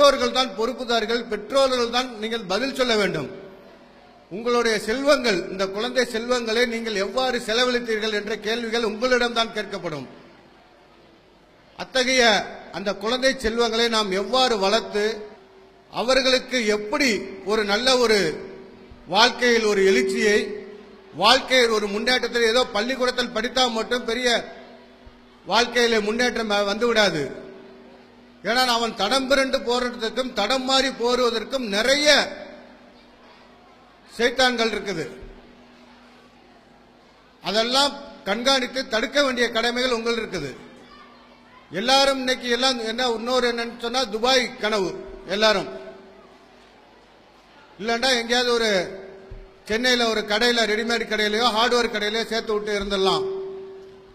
பெற்றோர்கள் தான் பொறுப்புதார்கள் பெற்றோர்கள் தான் நீங்கள் பதில் சொல்ல வேண்டும். உங்களுடைய செல்வங்கள் இந்த குழந்தை செல்வங்களை நீங்கள் எவ்வாறு செலவழித்தீர்கள் என்ற கேள்விகள் உங்களிடம்தான் கேட்கப்படும். அத்தகைய அந்த குழந்தை செல்வங்களை நாம் எவ்வாறு வளர்த்து அவர்களுக்கு எப்படி ஒரு நல்ல ஒரு வாழ்க்கையில் ஒரு எழுச்சியை வாழ்க்கையில் ஒரு முன்னேற்றத்தில் ஏதோ பள்ளிக்கூடத்தில் படித்தால் மட்டும் பெரிய வாழ்க்கையில முன்னேற்றம் வந்து விடாது ஏன்னா அவன் தடம் பிறண்டு போறதுக்கும் தடம் மாறி போருவதற்கும் நிறைய சைத்தான்கள் இருக்குது. அதெல்லாம் கண்காணித்து தடுக்க வேண்டிய கடமைகள் உங்கள் இருக்குது. எல்லாரும் இன்னைக்கு எல்லாம் என்ன இன்னொரு என்னன்னு சொன்னா துபாய் கனவு எல்லாரும். இல்லைண்டா எங்கேயாவது ஒரு சென்னையில் ஒரு கடையில் ரெடிமேட் கடையிலையோ ஹார்ட்வேர் கடையிலையோ சேர்த்து விட்டு இருந்துடலாம்.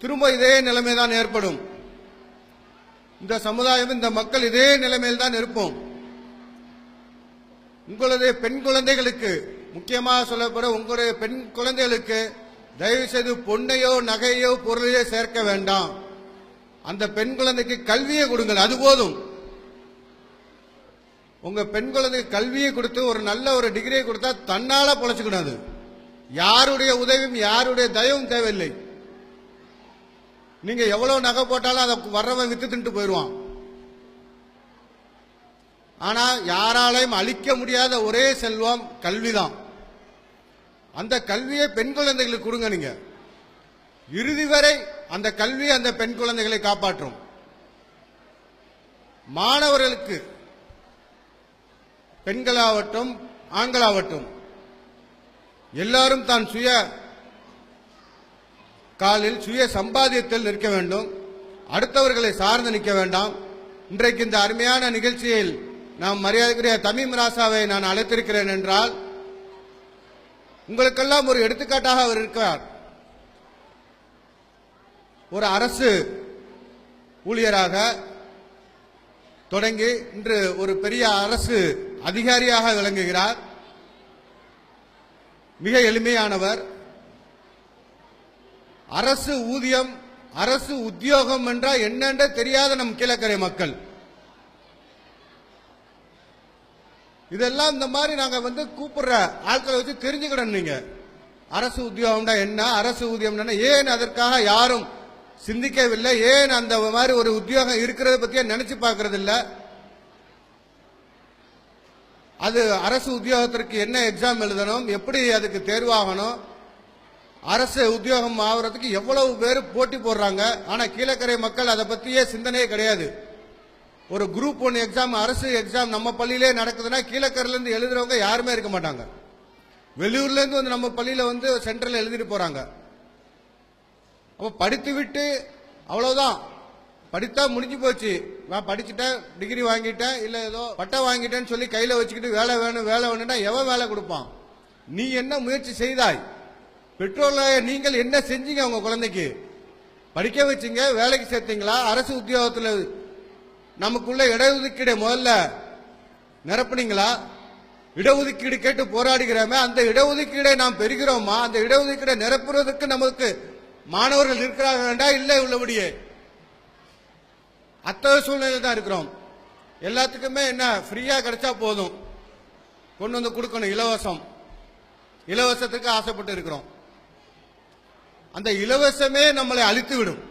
திரும்ப இதே நிலைமை தான் ஏற்படும். இந்த சமுதாயம் இந்த மக்கள் இதே நிலைமையில் தான் இருப்போம். உங்களுடைய பெண் குழந்தைகளுக்கு முக்கியமாக சொல்லப்பட உங்களுடைய பெண் குழந்தைகளுக்கு தயவு செய்து பொண்ணையோ நகையோ பொருளையோ சேர்க்க வேண்டாம். அந்த பெண் குழந்தைக்கு கல்வியை கொடுங்கள் அது போதும். உங்க பெண் குழந்தைக்கு கல்வியை கொடுத்து ஒரு நல்ல ஒரு டிகிரியை கொடுத்தா தன்னால பொழைச்சுக்கூடாது யாருடைய உதவியும் யாருடைய தயவும் தேவையில்லை. நீங்க எவ்வளவு நகை போட்டாலும் அதை வர்றவன் வித்து தின்ட்டு போயிடுவான். ஆனா யாராலையும் அழிக்க முடியாத ஒரே செல்வம் கல்விதான். அந்த கல்வியை பெண் குழந்தைகளுக்கு கொடுங்க நீங்க. இறுதி வரை அந்த கல்வி அந்த பெண் குழந்தைகளை காப்பாற்றும். மாணவர்களுக்கு பெண்களாகட்டும் ஆண்களாகட்டும் எல்லாரும் தான் சுய காலில் சுய சம்பாதியத்தில் நிற்க வேண்டும். அடுத்தவர்களை சார்ந்து நிற்க வேண்டாம். இன்றைக்கு இந்த அருமையான நிகழ்ச்சியில் நாம் மரியாதைக்குரிய தமிம் ராசாவை நான் அழைத்திருக்கிறேன் என்றால் உங்களுக்கெல்லாம் ஒரு எடுத்துக்காட்டாக அவர் இருக்கிறார் ஒரு அரசு ஊழியராக தொடங்கி இன்று ஒரு பெரிய அரசு அதிகாரியாக விளங்குகிறார். மிக எளிமையானவர். அரசு ஊதியம் அரசு உத்தியோகம் என்றால் என்னென்ற தெரியாத நம் கீழக்கரை மக்கள். இதெல்லாம் இந்த மாதிரி நாங்க வந்து கூப்பிடுற ஆட்களை வச்சு தெரிஞ்சுக்கிடணும் நீங்க. அரசு உத்தியோகம்னா என்ன? அரசு ஊதியம்னா ஏன் அதற்காக யாரும் சிந்திக்கவில்லை? ஏன் அந்த மாதிரி ஒரு உத்தியோகம் இருக்கிறத பத்தியே நினைச்சு பார்க்கறது அது அரசு உத்தியோகத்திற்கு என்ன எக்ஸாம் எழுதணும்? எப்படி அதுக்கு தேர்வாகணும்? அரசு உத்தியோகம் ஆகுறதுக்கு எவ்வளவு பேர் போட்டி போடுறாங்க ஆனா கீழக்கரை மக்கள் அதை பத்தியே சிந்தனையே கிடையாது. ஒரு குரூப் ஒன் எக்ஸாம் அரசு எக்ஸாம் நம்ம பள்ளியிலே நடக்குதுன்னா கீழக்கரையில இருந்து எழுதுறவங்க யாருமே இருக்க மாட்டாங்க. வெளியூர்ல இருந்து வந்து நம்ம பள்ளியில வந்து சென்ட்ரல் எழுதிட்டு போறாங்க. அப்ப படித்து விட்டு அவ்வளவுதான். படித்தா முடிஞ்சு போச்சு. நான் படிச்சுட்டேன் டிகிரி வாங்கிட்டேன் இல்ல ஏதோ பட்டம் வாங்கிட்டேன்னு சொல்லி கையில வச்சுக்கிட்டு வேலை வேணும் வேலை வேணும்னா எவன் வேலை கொடுப்பான்? நீ என்ன முயற்சி செய்தாய்? பெற்றோர்களாக நீங்கள் என்ன செஞ்சீங்க உங்க குழந்தைக்கு? படிக்க வச்சீங்க வேலைக்கு சேர்த்தீங்களா? அரசு உத்தியோகத்தில் நமக்குள்ள இடஒதுக்கீடு முதல்ல நிரப்புனீங்களா? இடஒதுக்கீடு கேட்டு போராடுகிறோமே அந்த இடஒதுக்கீடை நாம் பெறுகிறோமா? அந்த இடஒதுக்கீடை நிரப்புறதுக்கு நமக்கு மாணவர்கள் இருக்கிறார்களா இல்லை உள்ளபடியே? அத்தகைய சூழ்நிலை தான் இருக்கிறோம். எல்லாத்துக்குமே என்ன ஃப்ரீயாக கிடைச்சா போதும். கொண்டு வந்து கொடுக்கணும் இலவசம். இலவசத்துக்கு ஆசைப்பட்டு இருக்கிறோம். அந்த இலவசமே நம்மளை அழித்து விடும்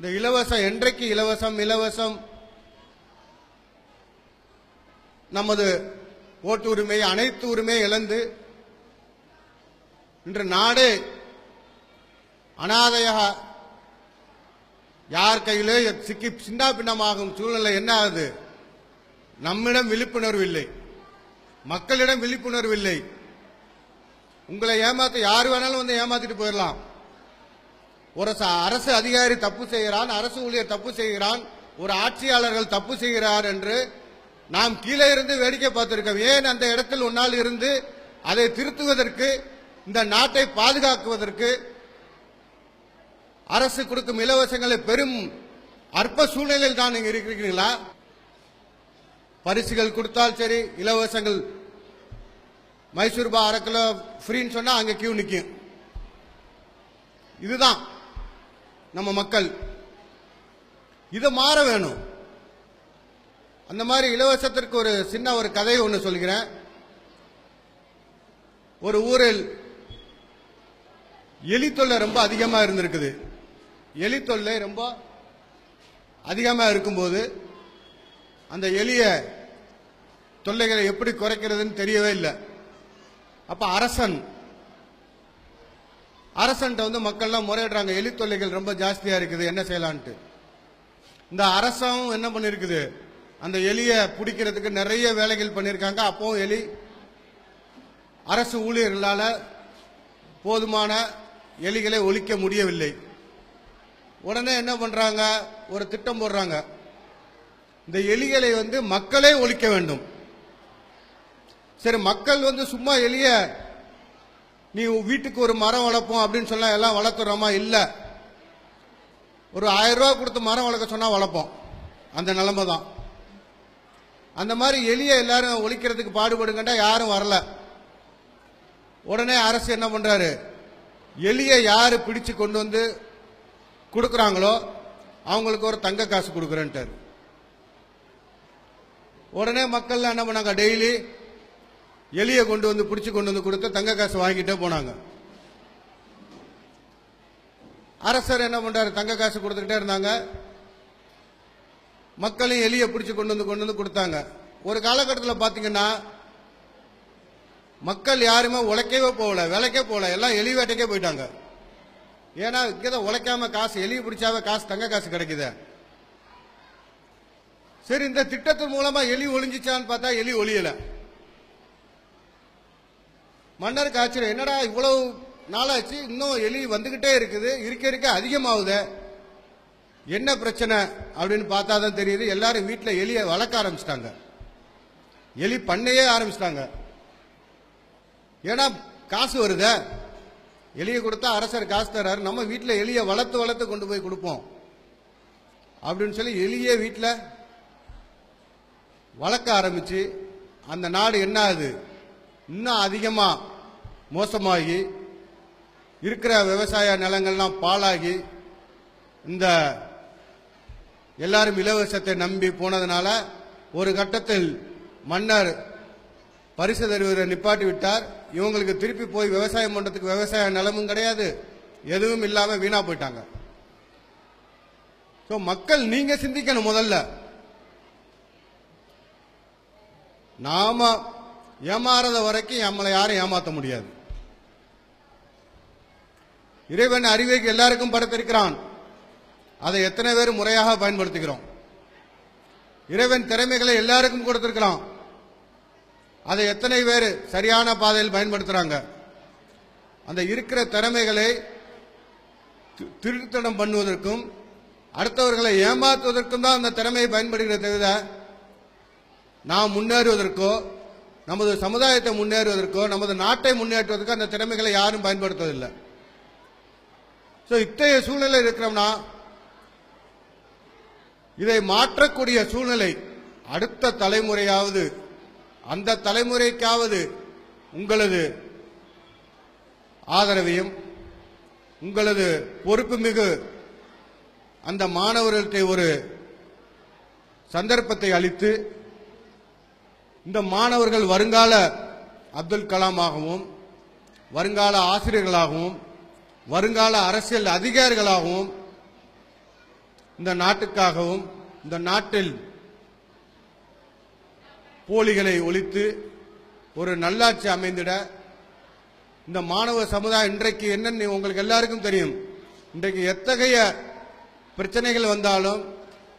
இந்த இலவசம் என்றைக்கு இலவசம் இலவசம்? நமது ஓட்டு உரிமை அனைத்து உரிமை இழந்து இன்று நாடே அனாதையாக யார் கையிலே சிக்கி சின்ன பின்னமாகும் சூழ்நிலை என்ன ஆகுது? நம்மிடம் விழிப்புணர்வு இல்லை. மக்களிடம் விழிப்புணர்வு இல்லை. உங்களை ஏமாத்த யார் வேணாலும் வந்து ஏமாத்திட்டு போயிடலாம். ஒரு ச- அரசு அதிகாரி தப்பு செய்கிறான் அரசு ஊழியர் தப்பு செய்கிறான் ஒரு ஆட்சியாளர்கள் தப்பு செய்கிறார் என்று நாம் கீழே இருந்து வேடிக்கை பார்த்திருக்கோம். ஏன் அந்த இடத்தில் உன்னால் இருந்து அதை திருத்துவதற்கு இந்த நாட்டை பாதுகாக்குவதற்கு அரசு கொடுக்கும் இலவசங்களை பெரும் அற்ப சூழ்நிலையில் தான் நீங்க இருக்கிறீங்களா பரிசுகள் கொடுத்தால் சரி இலவசங்கள் மைசூர் பா அரை கிலோ ஃப்ரீன்னு சொன்னால் அங்கே கியூ நிற்கும் இதுதான் நம்ம மக்கள். இதை மாற வேணும். அந்த மாதிரி இலவசத்திற்கு ஒரு சின்ன ஒரு கதை ஒன்று சொல்கிறேன். ஒரு ஊரில் எலி தொல்லை ரொம்ப அதிகமாக இருந்திருக்குது. எலி தொல்லை ரொம்ப அதிகமாக இருக்கும்போது அந்த எலிய தொல்லைகளை எப்படி குறைக்கிறதுன்னு தெரியவே இல்லை. அப்ப அரசன் அரசன்ட்ட வந்து மக்கள்லாம் முறையிடுறாங்க எலி தொல்லைகள் ரொம்ப ஜாஸ்தியா இருக்குது என்ன செய்யலான்ட்டு. இந்த அரசும் என்ன பண்ணிருக்குது? அந்த எலிய பிடிக்கிறதுக்கு நிறைய வேலைகள் பண்ணியிருக்காங்க அப்பவும் எலி அரசு ஊழியர்களால் போதுமான எலிகளை ஒழிக்க முடியவில்லை. உடனே என்ன பண்றாங்க? ஒரு திட்டம் போடுறாங்க. இந்த எலிகளை வந்து மக்களே ஒழிக்க வேண்டும். சரி மக்கள் வந்து சும்மா எலிய நீ வீட்டுக்கு ஒரு மரம் வளர்ப்போம் அப்படின்னு சொன்னா எல்லாம் வளர்த்துறோமா? இல்லை. ஒரு ஆயிரம் ரூபா கொடுத்து மரம் வளர்க்க சொன்னா வளர்ப்போம். அந்த நிலைமை தான். அந்த மாதிரி எளிய எல்லாரும் ஒழிக்கிறதுக்கு பாடுபடுங்கண்டா யாரும் வரல. உடனே அரசு என்ன பண்றாரு? எளிய யாரு பிடிச்சு கொண்டு வந்து கொடுக்குறாங்களோ அவங்களுக்கு ஒரு தங்க காசு கொடுக்குறேன்ட்டாரு. உடனே மக்கள் என்ன பண்ணாங்க? டெய்லி எலியை கொண்டு வந்து பிடிச்சி கொண்டு வந்து கொடுத்து தங்க காசு வாங்கிட்டே போனாங்க. அரசர் என்ன பண்றாரு? தங்க காசு கொடுத்துக்கிட்டே இருந்தாங்க. மக்களையும் எலியை பிடிச்சு கொண்டு வந்து கொண்டு வந்து கொடுத்தாங்க. ஒரு காலகட்டத்தில் பார்த்தீங்கன்னா மக்கள் யாருமே உழைக்கவே போகல விலைக்கே போகல எல்லாம் எலி வேட்டைக்கே போயிட்டாங்க. ஏன்னா இங்கதான் உழைக்காம காசு எலியை பிடிச்சாவே காசு தங்க காசு கிடைக்குது. சரி இந்த திட்டத்தின் மூலமா எலி ஒளிஞ்சிச்சான்னு பார்த்தா எலி ஒளியலை. மன்னருக்கு ஆச்சரியம். என்னடா இவ்வளவு நாளாச்சு? இன்னும் எலி வந்துகிட்டே இருக்குது. இருக்க இருக்க அதிகமாகுதே. என்ன பிரச்சனை அப்படின்னு பார்த்தா தான் தெரியுது. எல்லாரும் வீட்டில் எலியை வளர்க்க ஆரம்பிச்சிட்டாங்க. எலி பண்ணையே ஆரம்பிச்சிட்டாங்க. ஏன்னா காசு வருத. எலியை கொடுத்தா அரசர் காசு தர்றாரு நம்ம வீட்டில் எலியை வளர்த்து வளர்த்து கொண்டு போய் கொடுப்போம். அப்படின்னு சொல்லி எலியே வீட்டில் வளர்க்க ஆரம்பிச்சு அந்த நாடு என்ன ஆகுது இன்னும் அதிகமாக மோசமாகி இருக்கிற விவசாய நிலங்கள்லாம் பாழாகி இந்த எல்லாரும் இலவசத்தை நம்பி போனதுனால ஒரு கட்டத்தில் மன்னர் பரிசு தருவதை நிப்பாட்டி விட்டார். இவங்களுக்கு திருப்பி போய் விவசாயம் பண்ணுறதுக்கு விவசாய நிலமும் கிடையாது. எதுவும் இல்லாமல் வீணா போயிட்டாங்க. ஸோ மக்கள் நீங்கள் சிந்திக்கணும் முதல்ல. நாம ஏமாறத வரைக்கும் நம்மளை யாரும் ஏமாற்ற முடியாது. இறைவன் அறிவைக்கு எல்லாருக்கும் படைத்திருக்கிறான். அதை எத்தனை பேர் முறையாக பயன்படுத்துகிறோம். இறைவன் திறமைகளை எல்லாருக்கும் கொடுத்திருக்கிறான். அதை எத்தனை பேர் சரியான பாதையில் பயன்படுத்துறாங்க. அந்த இருக்கிற திறமைகளை தி- பண்ணுவதற்கும் அடுத்தவர்களை ஏமாற்றுவதற்கும் தான் அந்த திறமையை பயன்படுகிறத தவிர நாம் முன்னேறுவதற்கோ நமது சமுதாயத்தை முன்னேறுவதற்கோ நமது நாட்டை முன்னேற்றுவதற்கோ அந்த திறமைகளை யாரும் பயன்படுத்துவதில்லை. ஸோ இத்தகைய சூழ்நிலை இருக்கிறோம்னா இதை மாற்றக்கூடிய சூழ்நிலை அடுத்த தலைமுறையாவது அந்த தலைமுறைக்காவது உங்களது ஆதரவையும் உங்களது பொறுப்புமிகு அந்த மாணவர்களுக்கு ஒரு சந்தர்ப்பத்தை அளித்து இந்த மாணவர்கள் வருங்கால அப்துல் கலாமாகவும் வருங்கால ஆசிரியர்களாகவும் வருங்கால அரசியல் அதிகாரிகளாகவும் இந்த நாட்டுக்காகவும் இந்த நாட்டில் போலிகளை ஒழித்து ஒரு நல்லாட்சி அமைந்திட இந்த மாணவ சமுதாயம் இன்றைக்கு என்னன்னு உங்களுக்கு எல்லாருக்கும் தெரியும். இன்றைக்கு எத்தகைய பிரச்சனைகள் வந்தாலும்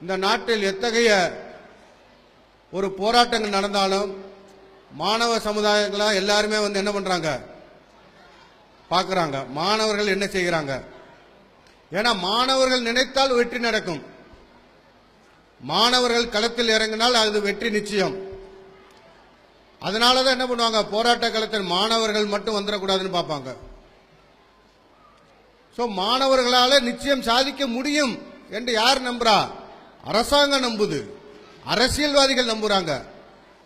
இந்த நாட்டில் எத்தகைய ஒரு போராட்டங்கள் நடந்தாலும் மாணவ சமுதாயங்களாக எல்லாருமே வந்து என்ன பண்ணுறாங்க பார்க்குறாங்க. மாணவர்கள் என்ன செய்கிறாங்க ஏன்னா மாணவர்கள் நினைத்தால் வெற்றி நடக்கும். மாணவர்கள் களத்தில் இறங்கினால் அது வெற்றி நிச்சயம். அதனால தான் என்ன பண்ணுவாங்க? போராட்ட களத்தில் மாணவர்கள் மட்டும் வந்துடக்கூடாதுன்னு பார்ப்பாங்க. ஸோ மாணவர்களால் நிச்சயம் சாதிக்க முடியும் என்று யார் நம்புறா? அரசாங்கம் நம்புது. அரசியல்வாதிகள் நம்புறாங்க.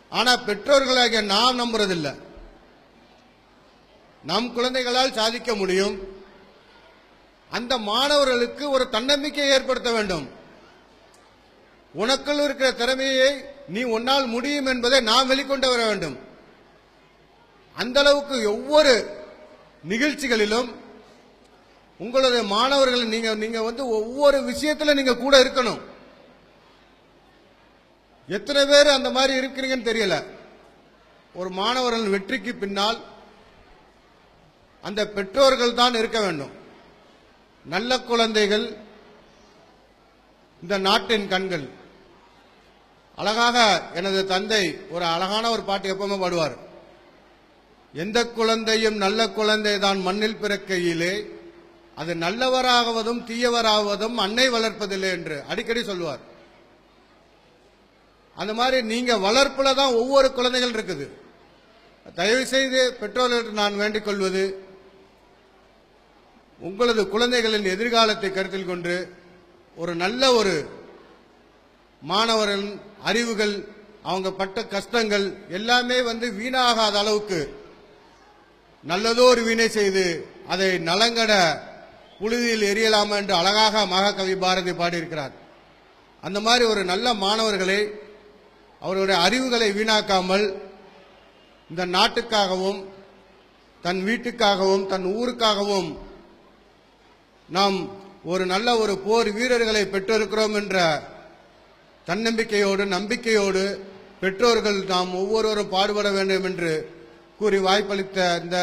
ஆனா பெற்றோர்களாகிய நாம் நம்புறதில்லை. நம் குழந்தைகளால் சாதிக்க முடியும். அந்த மாணவர்களுக்கு ஒரு தன்னம்பிக்கையை ஏற்படுத்த வேண்டும். உனக்குள் இருக்கிற திறமையை நீ உன்னால் முடியும் என்பதை நாம் வெளிக்கொண்டு வர வேண்டும். அந்த அளவுக்கு ஒவ்வொரு நிகழ்ச்சிகளிலும் உங்களுடைய மாணவர்கள் நீங்க நீங்க வந்து ஒவ்வொரு விஷயத்துல நீங்க கூட இருக்கணும். எத்தனை பேர் அந்த மாதிரி இருக்கிறீங்கன்னு தெரியல. ஒரு மாணவர்கள் வெற்றிக்கு பின்னால் அந்த பெற்றோர்கள் தான் இருக்க வேண்டும். நல்ல குழந்தைகள் இந்த நாட்டின் கண்கள். அழகாக எனது தந்தை ஒரு அழகான ஒரு பாட்டு எப்பவுமே பாடுவார். எந்த குழந்தையும் நல்ல குழந்தை தான் மண்ணில் பிறக்கையிலே அது நல்லவராகுவதும் தீயவராகுவதும் அன்னை வளர்ப்பதில்லை என்று அடிக்கடி சொல்வார் அந்த மாதிரி நீங்க வளர்ப்புல தான் ஒவ்வொரு குழந்தைகள் இருக்குது. தயவு செய்து பெற்றோர்களுக்கு நான் வேண்டிக் கொள்வது உங்களது குழந்தைகளின் எதிர்காலத்தை கருத்தில் கொண்டு ஒரு நல்ல ஒரு மாணவர்கள் அறிவுகள் அவங்க பட்ட கஷ்டங்கள் எல்லாமே வந்து வீணாகாத அளவுக்கு நல்லதோ ஒரு வீணை செய்து அதை நலங்கட புழுதியில் எரியலாமா என்று அழகாக மகாகவி பாரதி பாடியிருக்கிறார். அந்த மாதிரி ஒரு நல்ல மாணவர்களை அவருடைய அறிவுகளை வீணாக்காமல் இந்த நாட்டுக்காகவும் தன் வீட்டுக்காகவும் தன் ஊருக்காகவும் நாம் ஒரு நல்ல ஒரு போர் வீரர்களை பெற்றிருக்கிறோம் என்ற தன்னம்பிக்கையோடு நம்பிக்கையோடு பெற்றோர்கள் நாம் ஒவ்வொருவரும் பாடுபட வேண்டும் என்று கூறி வாய்ப்பளித்த இந்த